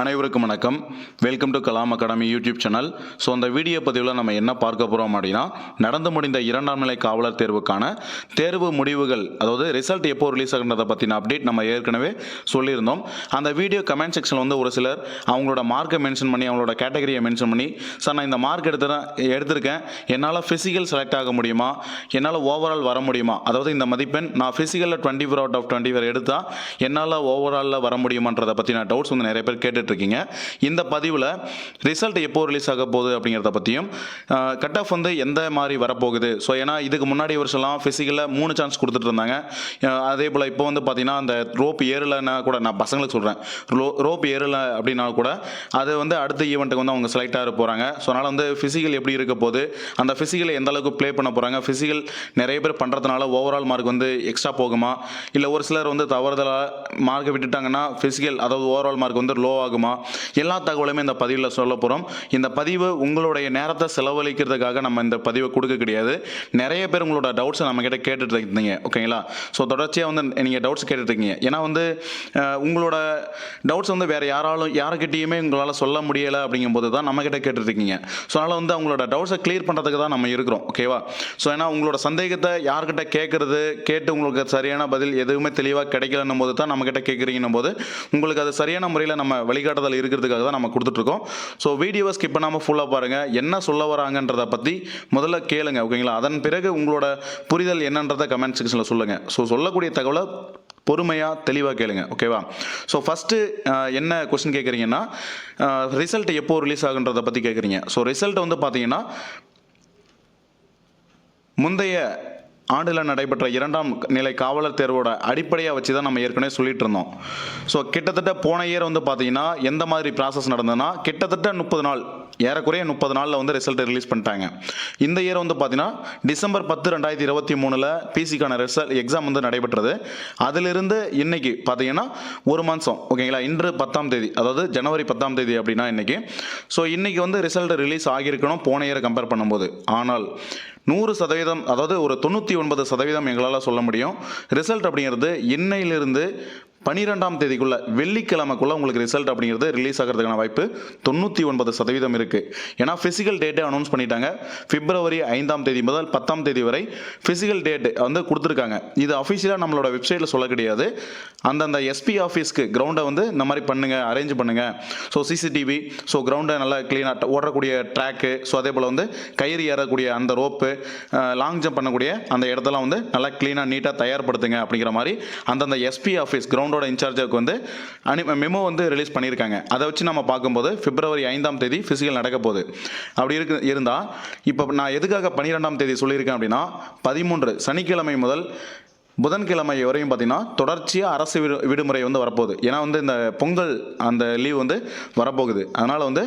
அனைவருக்கும் வணக்கம். Welcome to Kalam academy YouTube channel so அந்த வீடியோ பதிவில் நம்ம என்ன பார்க்க போகிறோம் அப்படின்னா நடந்து முடிந்த இரண்டாம் நிலை காவலர் தேர்வுக்கான தேர்வு முடிவுகள் அதாவது ரிசல்ட் எப்போ ரிலீஸ் ஆகுன்றதை பற்றின அப்டேட் நம்ம ஏற்கனவே சொல்லியிருந்தோம். அந்த வீடியோ கமெண்ட் செக்ஷனில் வந்து ஒரு சிலர் அவங்களோட மார்க்கை மென்ஷன் பண்ணி அவங்களோட கேட்டகரியை மென்ஷன் பண்ணி சார் நான் இந்த மார்க் எடுத்துறேன் எடுத்திருக்கேன். என்னால் ஃபிசிக்கல் செலக்ட் ஆக முடியுமா? என்னால் ஓவரால் வர முடியுமா? அதாவது இந்த மதிப்பெண் நான் ஃபிசிக்கலில் twenty four out of twenty four எடுத்தால் என்னால் ஓவராலில் வர முடியுமான்றதை பற்றின டவுட்ஸ் வந்து நிறைய பேர் கேட்டு கேட்டுட்ருக்கீங்க இந்த பதிவில் ரிசல்ட் எப்போ ரிலீஸ் ஆக போகுது அப்படிங்கிறத பற்றியும் கட் ஆஃப் வந்து எந்த மாதிரி வரப்போகுது? ஸோ ஏன்னா இதுக்கு முன்னாடி வருஷம்லாம் ஃபிசிக்கலில் மூணு சான்ஸ் கொடுத்துட்டு இருந்தாங்க. அதே போல் இப்போ வந்து பார்த்தீங்கன்னா அந்த ரோப் ஏறலைன்னா கூட நான் பசங்களுக்கு சொல்கிறேன் ரோ ரோப் ஏறலை அப்படின்னா கூட அது வந்து அடுத்த ஈவெண்ட்டுக்கு வந்து அவங்க செலக்ட் ஆக போகிறாங்க ஸோ அதனால் வந்து ஃபிசிக்கல் எப்படி இருக்க போகுது? அந்த ஃபிசிக்கலை எந்த அளவுக்கு ப்ளே பண்ண போகிறாங்க ஃபிசிக்கல் நிறைய பேர் பண்ணுறதுனால ஓவரால் மார்க் வந்து எக்ஸ்ட்ரா போகுமா? இல்லை ஒரு சிலர் வந்து தவறுதலாக மார்க்கை விட்டுட்டாங்கன்னா ஃபிசிக்கல் அதாவது ஓவரால் மார்க் வந்து லோ ஆகும்? எல்லா தகவலுமே இந்த பதிவில் சொல்ல போகிறோம் இந்த பதிவு உங்களுடைய நேரத்தை செலவழிக்கிறதுக்காக நம்ம இந்த பதிவை கொடுக்க கிடையாது. நிறைய பேர் உங்களோட டவுட்ஸை நம்ம கிட்ட கேட்டுட்டு இருந்தீங்க. ஓகேங்களா ஸோ தொடர்ச்சியாக வந்து நீங்கள் டவுட்ஸ் கேட்டுட்டு இருக்கீங்க. ஏன்னா வந்து உங்களோட டவுட்ஸ் வந்து வேறு யாராலும் யாருக்கிட்டேயுமே உங்களால் சொல்ல முடியலை அப்படிங்கும்போது தான் நம்ம கிட்ட கேட்டுருக்கீங்க ஸோ அதனால் வந்து அவங்களோட டவுட்ஸை கிளியர் பண்ணுறதுக்கு தான் நம்ம இருக்கிறோம். ஓகேவா ஸோ ஏன்னா உங்களோட சந்தேகத்தை யார்கிட்ட கேட்குறது கேட்டு உங்களுக்கு சரியான பதில் எதுவுமே தெளிவாக கிடைக்கலன்னும் போது தான் நம்மக்கிட்ட கேட்குறீங்கன்னும் போது உங்களுக்கு அது சரியான முறையில் நம்ம வழிகாட்டுதல் இருக்கிறதுக்காக தான் நம்ம கொடுத்துட்ருக்கோம். ஸோ வீடியோவை ஸ்கிப் பண்ணாமல் ஃபுல்லாக பாருங்கள் என்ன சொல்ல வராங்கன்றதை பற்றி முதல்ல கேளுங்க ஓகேங்களா? அதன் பிறகு உங்களோட புரிதல் என்னன்றதை கமெண்ட் செக்ஷனில் சொல்லுங்கள் ஸோ சொல்லக்கூடிய தகவலை பொறுமையாக தெளிவாக கேளுங்க ஓகேவா? ஸோ ஃபஸ்ட்டு என்ன கொஸ்டின் கேட்குறீங்கன்னா ரிசல்ட் எப்போ ரிலீஸ் ஆகுன்றதை பற்றி கேட்குறீங்க ஸோ ரிசல்ட் வந்து பார்த்தீங்கன்னா முந்தைய ஆண்டில் நடைபெற்ற இரண்டாம் நிலை காவலர் தேர்வோட அடிப்படையாக வச்சு தான் நம்ம ஏற்கனவே சொல்லிட்டு இருந்தோம் ஸோ கிட்டத்தட்ட போன இயர் வந்து பார்த்தீங்கன்னா எந்த மாதிரி ப்ராசஸ் நடந்ததுன்னா கிட்டத்தட்ட முப்பது நாள் ஏறக்குறைய முப்பது நாளில் வந்து ரிசல்ட் ரிலீஸ் பண்ணிட்டாங்க. இந்த இயர் வந்து பார்த்தீங்கன்னா டிசம்பர் பத்து ரெண்டாயிரத்தி இருபத்தி மூணில் பிசிக்கான ரிசல்ட் எக்ஸாம் வந்து நடைபெற்றது. அதிலிருந்து இன்னைக்கு பார்த்தீங்கன்னா ஒரு மாதம் ஓகேங்களா இன்று பத்தாம் தேதி அதாவது ஜனவரி பத்தாம் தேதி அப்படின்னா இன்னைக்கு. ஸோ இன்னைக்கு வந்து ரிசல்ட் ரிலீஸ் ஆகியிருக்கணும் போன இயரை கம்பேர் பண்ணும்போது. ஆனால் நூறு சதவீதம் அதாவது ஒரு தொண்ணூற்றி ஒன்பது சதவீதம் எங்களால் சொல்ல முடியும். ரிசல்ட் அப்படிங்கிறது இன்னையிலிருந்து பனிரெண்டாம் தேதிக்குள்ள வெள்ளிக்கிழமைக்குள்ள உங்களுக்கு ரிசல்ட் அப்படிங்கிறது ரிலீஸ் ஆகிறதுக்கான வாய்ப்பு தொண்ணூற்றி ஒன்பது சதவீதம் இருக்குது ஏன்னா ஃபிசிக்கல் டேட்டை அனௌன்ஸ் பண்ணிட்டாங்க. பிப்ரவரி ஐந்தாம் தேதி முதல் பத்தாம் தேதி வரை ஃபிசிக்கல் டேட் வந்து கொடுத்துருக்காங்க. இது அஃபிஷியலாக நம்மளோட வெப்சைட்டில் சொல்ல கிடையாது. அந்தந்த எஸ்பி ஆஃபீஸ்க்கு கிரவுண்டை வந்து இந்த மாதிரி பண்ணுங்க அரேஞ்ச் பண்ணுங்க. ஸோ சிசிடிவி ஸோ கிரவுண்டை நல்லா க்ளீனாக ஓடக்கூடிய ட்ராக்கு ஸோ அதே போல் வந்து கயிறு ஏறக்கூடிய அந்த ரோப்பு லாங் ஜம்ப் பண்ணக்கூடிய அந்த இடத்தெல்லாம் வந்து நல்லா க்ளீனாக நீட்டாக தயார்படுத்துங்க அப்படிங்கிற மாதிரி அந்தந்த எஸ்பி ஆஃபீஸ் கிரவுண்டோட இன்சார்ஜுக்கு வந்து அனி மெமோ வந்து ரிலீஸ் பண்ணியிருக்காங்க. அதை வச்சு நம்ம பார்க்கும்போது பிப்ரவரி ஐந்தாம் தேதி ஃபிசிக்கல் நடக்க போகுது. அப்படி இருக்கு இருந்தால் இப்போ நான் எதுக்காக பன்னிரெண்டாம் தேதி சொல்லியிருக்கேன் அப்படின்னா பதிமூன்று சனிக்கிழமை முதல் புதன்கிழமை வரையும் பார்த்தீங்கன்னா தொடர்ச்சியாக அரசு விடு விடுமுறை வந்து வரப்போகுது. ஏன்னா வந்து இந்த பொங்கல் அந்த லீவ் வந்து வரப்போகுது. அதனால் வந்து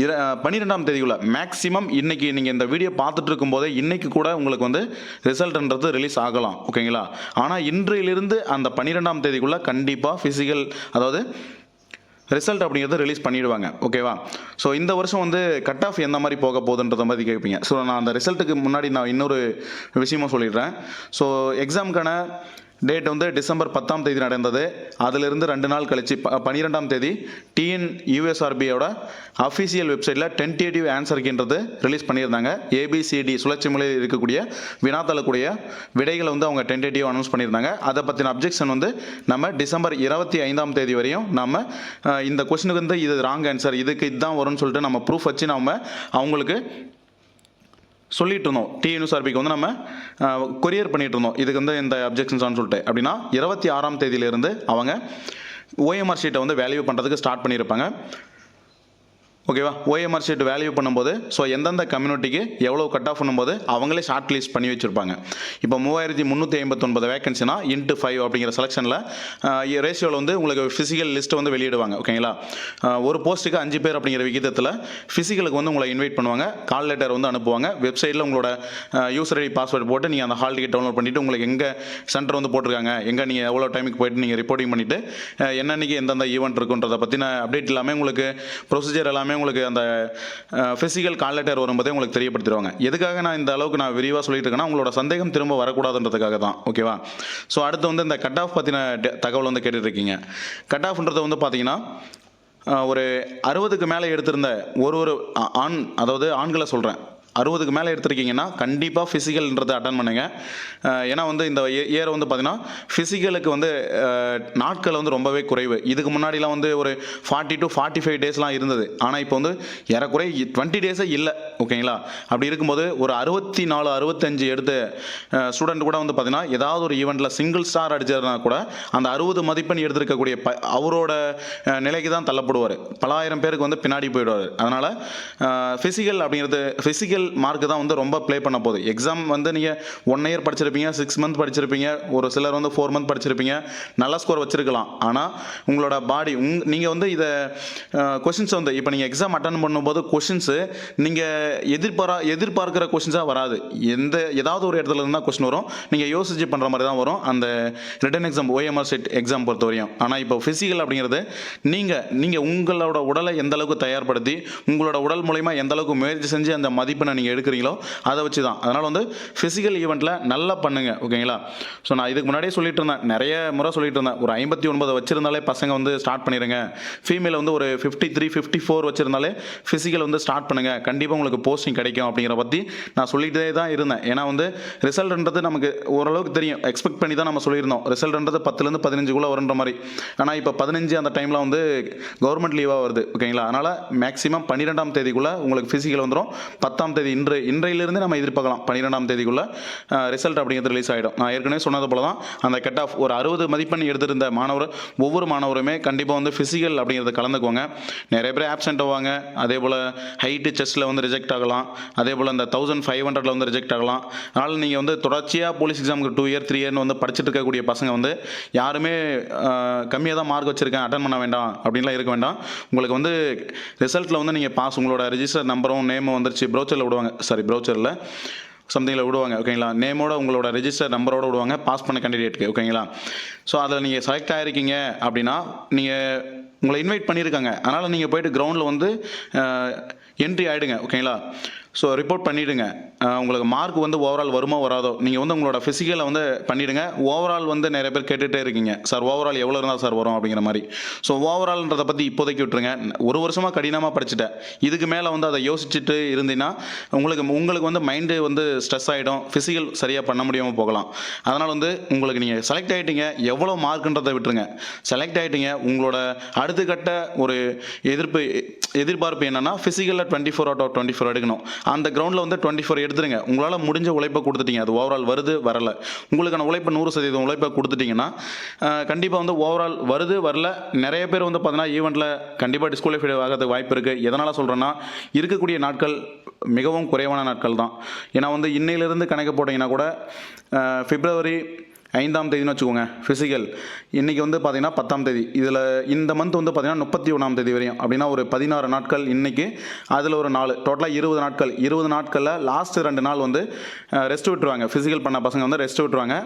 இர பன்னிரெண்டாம் தேதிக்குள்ள மேக்ஸிமம் இன்னைக்கு நீங்கள் இந்த வீடியோ பார்த்துட்டு இருக்கும்போதே இன்னைக்கு கூட உங்களுக்கு வந்து ரிசல்ட்ன்றது ரிலீஸ் ஆகலாம் ஓகேங்களா ஆனால் இன்றையிலிருந்து அந்த பன்னிரெண்டாம் தேதிக்குள்ள கண்டிப்பாக ஃபிசிக்கல் அதாவது ரிசல்ட் அப்படிங்கிறத ரிலீஸ் பண்ணிடுவாங்க ஓகேவா ஸோ இந்த வருஷம் வந்து கட் ஆஃப் எந்த மாதிரி போக போகுதுன்றத மாதிரி கேட்பீங்க. ஸோ நான் அந்த ரிசல்ட்டுக்கு முன்னாடி நான் இன்னொரு விஷயமும் சொல்லிடுறேன். ஸோ எக்ஸாமுக்கான டேட் வந்து டிசம்பர் பத்தாம் தேதி நடந்தது. அதிலிருந்து ரெண்டு நாள் கழிச்சு ப பன்னிரெண்டாம் தேதி டிஎன் யூஎஸ்ஆர்பியோட அஃபிஷியல் வெப்சைட்டில் டென்டேட்டிவ் ஆன்சருக்குன்றது ரிலீஸ் பண்ணியிருந்தாங்க. ஏபிசிடி சுழற்சி முறையில் இருக்கக்கூடிய வினாத்தளக்கூடிய விடைகளை வந்து அவங்க டென்டேட்டிவ் அனௌன்ஸ் பண்ணியிருந்தாங்க. அதை பற்றின அப்ஜெக்ஷன் வந்து நம்ம டிசம்பர் இருபத்தி ஐந்தாம் தேதி வரையும் நம்ம இந்த கொஸ்டினுக்கு வந்து இது ராங் ஆன்சர் இதுக்கு இதுதான் வரும்னு சொல்லிட்டு நம்ம ப்ரூஃப் வச்சு நம்ம அவங்களுக்கு சொல்லிட்டு இருந்தோம் டிஎன்யூஆர்பிக்கு வந்து நம்ம கொரியர் பண்ணிட்டு இருந்தோம் இதுக்கு வந்து இந்த அப்ஜெக்ஷன்ஸ்னு சொல்லிட்டு. அப்படின்னா இருபத்தி ஆறாம் தேதியிலிருந்து அவங்க ஓஎம்ஆர் ஷீட்டை வந்து வேல்யூ பண்ணுறதுக்கு ஸ்டார்ட் பண்ணியிருப்பாங்க. ஓகேவா ஓஎம்ஆர் ஷீட் வேல்யூ பண்ணும்போது ஸோ எந்தெந்த கம்யூனிட்டிக்கு எவ்வளோ கட் ஆஃப் பண்ணும்போது அவங்களே ஷார்ட் லிஸ்ட் பண்ணி வச்சுருப்பாங்க. இப்போ மூவாயிரத்தி முந்நூற்றி ஐம்பத்தொன்பது வேகன்சினா இன்ட்டு ஃபைவ் அப்படிங்கிற செலெக்ஷனில் ரேஷியோவில் வந்து உங்களுக்கு ஃபிசிக்கல் லிஸ்ட்டை வந்து வெளியிடுவாங்க ஓகேங்களா ஒரு போஸ்ட்டுக்கு அஞ்சு பேர் அப்படிங்கிற விகிதத்தில் ஃபிசிக்கலுக்கு வந்து உங்களை இன்வைட் பண்ணுவாங்க கால் லெட்டர் வந்து அனுப்புவாங்க வெப்சைட்டில் உங்களோட யூசர் ஐடி பாஸ்வேர்டு போட்டு நீங்கள் அந்த ஹால் டிக்கெட் டவுன்லோட் பண்ணிவிட்டு உங்களுக்கு எங்கே சென்டர் வந்து போட்டிருக்காங்க எங்கே நீங்கள் எவ்வளோ டைமுக்கு போயிட்டு நீங்கள் ரிப்போர்ட்டிங் பண்ணிவிட்டு என்னன்னைக்கு எந்தெந்த ஈவெண்ட் இருக்குன்றதை பற்றின அப்டேட் எல்லாமே உங்களுக்கு ப்ரொசீஜர் எல்லாமே உங்களுக்கு அந்த ஃபிசிக்கல் கால் லெட்டர் வரும்போதே உங்களுக்கு தெரியப்படுத்திடுவாங்க. எதுக்காக நான் இந்த அளவுக்கு நான் விரிவாக சொல்லிட்டு இருக்கேன்னா உங்களோட சந்தேகம் திரும்ப வரக்கூடாதுன்றதுக்காக தான். ஓகேவா ஸோ அடுத்து வந்து இந்த கட் ஆஃப் பற்றின தகவல் வந்து கேட்டுட்ருக்கீங்க. கட் ஆஃப்ன்றது வந்து பார்த்தீங்கன்னா ஒரு அறுபதுக்கு மேலே எடுத்திருந்த ஒரு ஒரு ஆண் அதாவது ஆண்களை சொல்கிறேன் அறுபதுக்கு மேலே எடுத்திருக்கீங்கன்னா கண்டிப்பாக ஃபிசிக்கல்ன்றதை அட்டன் பண்ணுங்க. ஏன்னா வந்து இந்த இயர் வந்து பார்த்தீங்கன்னா ஃபிசிக்கலுக்கு வந்து நாட்கள் வந்து ரொம்பவே குறைவு. இதுக்கு முன்னாடிலாம் வந்து ஒரு ஃபார்ட்டி டு ஃபார்ட்டி ஃபைவ் டேஸ்லாம் இருந்தது. ஆனால் இப்போ வந்து ஏறக்குறைய டுவெண்ட்டி டேஸே இல்லை. ஓகேங்களா? அப்படி இருக்கும்போது ஒரு அறுபத்தி நாலு அறுபத்தஞ்சு எடுத்த ஸ்டூடெண்ட் கூட வந்து பார்த்தீங்கன்னா ஏதாவது ஒரு ஈவெண்ட்டில் சிங்கிள் ஸ்டார் அடிச்சதுனா கூட அந்த அறுபது மதிப்பெண் எடுத்திருக்கக்கூடிய ப அவரோட நிலைக்கு தான் தள்ளப்படுவார். பலாயிரம் பேருக்கு வந்து பின்னாடி போயிடுவார். அதனால் ஃபிசிக்கல் அப்படிங்கிறது ஃபிசிக்கல் மார்க் தான் வந்து ரொம்ப ப்ளே பண்ண போகுது. எக்ஸாம் வந்து நீங்கள் ஒன் இயர் படிச்சிருப்பீங்க சிக்ஸ் மந்த் படிச்சிருப்பீங்க ஒரு சிலர் வந்து ஃபோர் மந்த் படிச்சிருப்பீங்க. நல்ல ஸ்கோர் வச்சிருக்கலாம். ஆனால் உங்களோட பாடி உங் நீங்கள் வந்து இதை கொஷின்ஸ் வந்து இப்போ நீங்கள் எக்ஸாம் அட்டன் பண்ணும்போது கொஷின்ஸு நீங்கள் எதிர்பாரா எதிர்பார்க்குற கொஷின்ஸாக வராது. எந்த ஏதாவது ஒரு இடத்துல இருந்தால் கொஷின் வரும். நீங்கள் யோசிச்சு பண்ணுற மாதிரி தான் வரும். அந்த written exam OMR set exam பொறுத்த வரையும் ஆனால் இப்போ ஃபிசிக்கல் அப்படிங்கிறது நீங்கள் நீங்கள் உங்களோட உடலை எந்த அளவுக்கு தயார்படுத்தி உங்களோட உடல் மூலயமா எந்த அளவுக்கு முயற்சி செஞ்சு அந்த மதிப்பெண்ணை நீங்கள் எடுக்கிறீங்களோ? அதை வச்சு தான் அதனால் வந்து ஃபிசிக்கல் ஈவெண்ட்டில் நல்லா பண்ணுங்க ஓகேங்களா ஸோ நான் இதுக்கு முன்னாடியே சொல்லிட்டு இருந்தேன். நிறைய முறை சொல்லிட்டு இருந்தேன். ஒரு ஐம்பத்தி ஒன்பது வச்சிருந்தாலே பசங்க வந்து ஸ்டார்ட் பண்ணிடுங்க ஃபீமேல் வந்து ஒரு ஃபிஃப்டி த்ரீ ஃபிஃப்டி ஃபோர் வச்சிருந்தாலே ஃபிசிக்கல் வந்து ஸ்டார்ட் பண்ணுங்க. கண்டிப்பாக உங்களுக்கு போஸ்டிங் கிடைக்கும் அப்படிங்கிற பற்றி நான் சொல்லிகிட்டே தான் இருந்தேன். ஏன்னா வந்து ரிசல்ட்ன்றது நமக்கு ஓரளவுக்கு தெரியும். எக்ஸ்பெக்ட் பண்ணி தான் நம்ம சொல்லியிருந்தோம். ரிசல்ட்ன்றது பத்துலேருந்து பதினஞ்சுக்குள்ளே வருன்ற மாதிரி. ஆனால் இப்போ பதினஞ்சு அந்த டைமில் வந்து கவர்மெண்ட் லீவாக வருது ஓகேங்களா அதனால் மேக்ஸிமம் பன்னிரெண்டாம் தேதிக்குள்ளே உங்களுக்கு ஃபிசிக்கல் வந்துடும் பத்தாம் தேதி இன்று இன்றையிலிருந்து நம்ம எதிர்பார்க்கலாம். பன்னிரெண்டாம் தேதிக்குள்ளே ரிசல்ட் அப்படிங்கிறது ரிலீஸ் ஆகிடும் நான் ஏற்கனவே சொன்னது போல தான் அந்த கட் ஆஃப் ஒரு அறுபது மதிப்பெண் எடுத்திருந்த மாணவர் ஒவ்வொரு மாணவருமே கண்டிப்பாக வந்து ஃபிசிக்கல் அப்படிங்கிறத கலந்துக்குவாங்க. நிறைய பேர் ஆப்சென்ட் ஆவாங்க அதே போல் ஹைட்டு செஸ்ட்டில் வந்து ரிஜெக்ட் ஆகலாம். அதே போல் அந்த தௌசண்ட் ஃபைவ் ஹண்ட்ரட்ல வந்து ரிஜெக்ட் ஆகலாம். அதனால் நீங்கள் வந்து தொடர்ச்சியாக போலீஸ் எக்ஸாமுக்கு டூ இயர் த்ரீ இயர்னு வந்து படிச்சுட்டு இருக்கக்கூடிய பசங்க வந்து யாருமே கம்மியாக தான் மார்க் வச்சுருக்கேன் அட்டன் பண்ண வேண்டாம் அப்படின்லாம் இருக்க வேண்டாம். உங்களுக்கு வந்து ரிசல்ட்டில் வந்து நீங்கள் பாஸ் உங்களோட ரிஜிஸ்டர் நம்பரும் நேமும் வந்துருச்சு ப்ரோச்சரில் விடுவாங்க. சாரி ப்ரௌச்சரில் சம்திங்கில் விடுவாங்க. ஓகேங்களா நேமோட உங்களோட ரெஜிஸ்டர் நம்பரோட விடுவாங்க. பாஸ் பண்ண கேண்டிடேட்டுக்கு ஓகேங்களா ஸோ அதில் நீங்கள் செலக்ட் ஆகிருக்கீங்க அப்படின்னா நீங்கள் உங்களை இன்வைட் பண்ணியிருக்காங்க. அதனால் நீங்கள் போயிட்டு கிரவுண்டில் வந்து என்ட்ரி ஆகிடுங்க ஓகேங்களா ஸோ ரிப்போர்ட் பண்ணிவிடுங்க உங்களுக்கு மார்க் வந்து ஓவரால் வருமோ வராதோ நீங்கள் வந்து உங்களோட ஃபிசிக்கலை வந்து பண்ணிவிடுங்க ஓவரால் வந்து நிறைய பேர் கேட்டுகிட்டே இருக்கீங்க. சார் ஓவரால் எவ்வளோ இருந்தால் சார் வரும் அப்படிங்கிற மாதிரி. ஸோ ஓவரால்ன்றதை பற்றி இப்போதைக்கு விட்டுருங்க. ஒரு வருஷமாக கடினமாக படிச்சுட்டேன். இதுக்கு மேலே வந்து அதை யோசிச்சுட்டு இருந்தீங்கன்னா உங்களுக்கு உங்களுக்கு வந்து மைண்டு வந்து ஸ்ட்ரெஸ் ஆகிடும் ஃபிசிக்கல் சரியாக பண்ண முடியாமல் போகலாம். அதனால் வந்து உங்களுக்கு நீங்கள் செலக்ட் ஆகிட்டீங்க எவ்வளோ மார்க்குன்றதை விட்டுருங்க. செலக்ட் ஆகிட்டீங்க உங்களோட அடுத்த கட்ட ஒரு எதிர்ப்பு எதிர்பார்ப்பு என்னென்னா ஃபிசிக்கலில் twenty four out of twenty four எடுக்கணும். அந்த கிரவுண்டில் வந்து டுவெண்ட்டி ஃபோர் எடுத்துருங்க. உங்களால் முடிஞ்ச உழைப்பை கொடுத்துட்டீங்க. அது ஓவரால் வருது வரல. உங்களுக்கான உழைப்பை நூறு சதவீதம் உழைப்பை கொடுத்துட்டிங்கன்னா கண்டிப்பாக வந்து ஓவரால் வருது வரல. நிறைய பேர் வந்து பார்த்தீங்கன்னா ஈவெண்ட்டில் கண்டிப்பாக டிஸ்குவாலிஃபை ஆகிறதுக்கு வாய்ப்பு இருக்குது எதனால் சொல்கிறேன்னா இருக்கக்கூடிய நாட்கள் மிகவும் குறைவான நாட்கள் தான் ஏன்னா வந்து இன்னையிலிருந்து கணக்கு போட்டிங்கன்னா கூட ஃபிப்ரவரி பிப்ரவரி ஐந்தாம் தேதினு வச்சுக்கோங்க ஃபிசிக்கல் இன்றைக்கி வந்து பார்த்தீங்கன்னா பத்தாம் தேதி. இதில் இந்த மந்த் வந்து பார்த்தீங்கன்னா முப்பத்தி ஒன்றாம் தேதி வரையும். அப்படின்னா ஒரு பதினாறு நாட்கள் இன்றைக்கி அதில் ஒரு நாலு. டோட்டலாக இருபது நாட்கள். இருபது நாட்களில் லாஸ்ட்டு ரெண்டு நாள் வந்து ரெஸ்ட் விட்டுருவாங்க. ஃபிசிக்கல் பண்ண பசங்க வந்து ரெஸ்ட் விட்டுருவாங்க.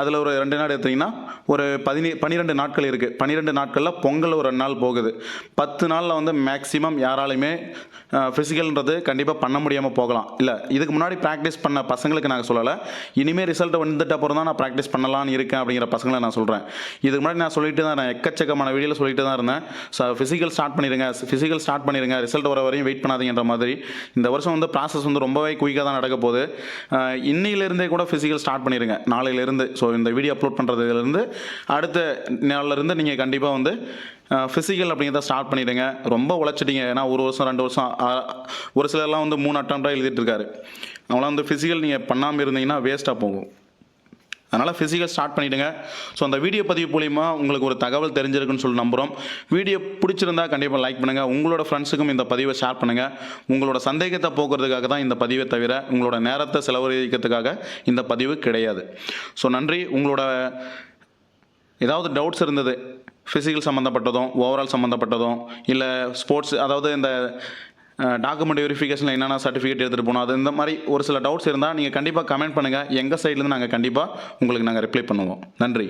அதில் ஒரு ரெண்டு நாள் எடுத்தீங்கன்னா ஒரு பதினே பன்னிரெண்டு நாட்கள் இருக்குது பன்னிரெண்டு நாட்களில் பொங்கல் ஒரு ரெண்டு நாள் போகுது. பத்து நாளில் வந்து மேக்ஸிமம் யாராலையுமே ஃபிசிக்கல்ன்றது கண்டிப்பாக பண்ண முடியாமல் போகலாம். இல்லை இதுக்கு முன்னாடி ப்ராக்டிஸ் பண்ண பசங்களுக்கு நாங்கள் சொல்லலை. இனிமேல் ரிசல்ட் வந்துட்ட அப்புறம் தான் நான் ப்ராக்டிஸ் பண்ணலாம்னு இருக்கேன் அப்படிங்கிற பசங்களை நான் சொல்கிறேன் இதுக்கு முன்னாடி நான் சொல்லிட்டு தான் நான் எக்கச்சக்கமான வீடியோவில் சொல்லிட்டு தான் இருந்தேன். ஸோ ஃபிசிக்கல் ஸ்டார்ட் பண்ணிடுங்க. ஃபிசிக்கல் ஸ்டார்ட் பண்ணிடுங்க. ரிசல்ட் வர வரையும் வெயிட் பண்ணாதீங்கன்ற மாதிரி. இந்த வருஷம் வந்து ப்ராசஸ் வந்து ரொம்பவே குயிக்காக தான் நடக்க போகுது. அஹ் கூட ஃபிசிக்கல் ஸ்டார்ட் பண்ணிடுங்க. நாளையிலேருந்து. ஸோ இந்த வீடியோ அப்லோட் பண்ணுறதுலேருந்து அடுத்த நாளிலிருந்து நீங்கள் கண்டிப்பாக வந்து ஃபிசிக்கல் அப்படிங்கிறத ஸ்டார்ட் பண்ணிவிடுங்க ரொம்ப உழைச்சிட்டிங்க. ஏன்னா ஒரு வருஷம் ரெண்டு வருஷம் ஒரு சிலர்லாம் வந்து மூணு அட்டம்ப்டாக எழுதிட்டு இருக்காரு. அவங்களாம் வந்து ஃபிசிக்கல் நீங்கள் பண்ணாமல் இருந்தீங்கன்னா வேஸ்ட்டாக போகும். அதனால் ஃபிசிக்கல் ஸ்டார்ட் பண்ணிவிடுங்க ஸோ அந்த வீடியோ பதிவு மூலிமா உங்களுக்கு ஒரு தகவல் தெரிஞ்சிருக்குன்னு சொல்லி நம்புகிறோம் வீடியோ பிடிச்சிருந்தா கண்டிப்பாக லைக் பண்ணுங்கள் உங்களோட ஃப்ரெண்ட்ஸுக்கும் இந்த பதிவை ஷேர் பண்ணுங்கள் உங்களோட சந்தேகத்தை போக்குறதுக்காக தான் இந்த பதிவை தவிர உங்களோட நேரத்தை செலவழிக்கிறதுக்காக இந்த பதிவு கிடையாது. ஸோ நன்றி. உங்களோட ஏதாவது டவுட்ஸ் இருந்தது ஃபிசிக்கல் சம்மந்தப்பட்டதும் ஓவரால் சம்மந்தப்பட்டதும் இல்லை ஸ்போர்ட்ஸ் அதாவது இந்த டாக்குமெண்ட் வெரிஃபிகேஷனில் என்னென்ன சர்டிஃபிகேட் எடுத்துகிட்டு போகணும் அது இந்த மாதிரி ஒரு சில டவுட்ஸ் இருந்தால் நீங்கள் கண்டிப்பாக கமெண்ட் பண்ணுங்கள் எங்கள் சைட்லேருந்து நாங்கள் கண்டிப்பாக உங்களுக்கு நாங்கள் ரிப்ளை பண்ணுவோம். நன்றி.